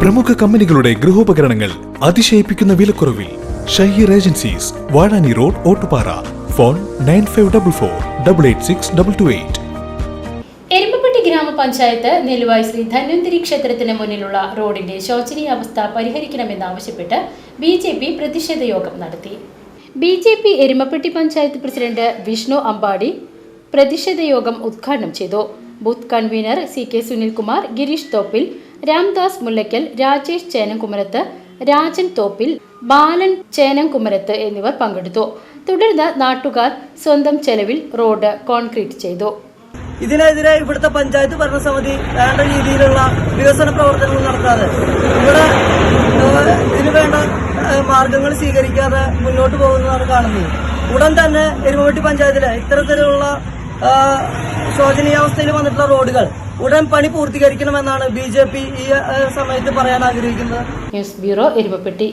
പ്രമുഖ കമ്പനികളുടെ ഗൃഹോപകരണങ്ങൾ അതിശയിപ്പിക്കുന്ന വിലക്കുറവിൽ Shaheer agencies Vazhani road Ottupara. Phone nine five double four double eight six double two eight. Erumbapetty grama panchayat Nelluvai Sree Dhanwanthari ക്ഷേത്രത്തിന് മുന്നിലുള്ള റോഡിന്റെ ശോചനീയാവസ്ഥ പരിഹരിക്കണമെന്നാവശ്യപ്പെട്ട് ബി ജെ പി പ്രതിഷേധ യോഗം നടത്തി. B J P Erumapetty panchayat president Vishnu Ambadi പ്രതിഷേധ യോഗം ഉദ്ഘാടനം ചെയ്തു. Booth convener C K Sunilkumar Girish Thoppil Ramdas Mullakkal Rajesh Chenamkumarath Rajan Thoppil Balan Chenamkumarath എന്നിവർ പങ്കെടുത്തു. തുടർന്ന് നാട്ടുകാർ സ്വന്തം ചെലവിൽ റോഡ് കോൺക്രീറ്റ് ചെയ്തു. ഇതിനെതിരെ ഇവിടുത്തെ പഞ്ചായത്ത് ഭരണസമിതി വേണ്ട രീതിയിലുള്ള വികസന പ്രവർത്തനങ്ങൾ നടത്താതെ ഇവിടെ ഇതിനു വേണ്ട മാർഗങ്ങൾ സ്വീകരിക്കാതെ മുന്നോട്ട് പോകുന്നതാണ് കാണുന്നത്. ഉടൻ തന്നെ എരുമവട്ടി പഞ്ചായത്തിലെ ഇത്തരത്തിലുള്ള ശോചനീയാവസ്ഥയിൽ വന്നിട്ടുള്ള റോഡുകൾ ഉടൻ പണി പൂർത്തീകരിക്കണമെന്നാണ് ബി ജെ പി ഈ സമയത്ത് പറയാൻ ആഗ്രഹിക്കുന്നത്. News bureau Erumapetty.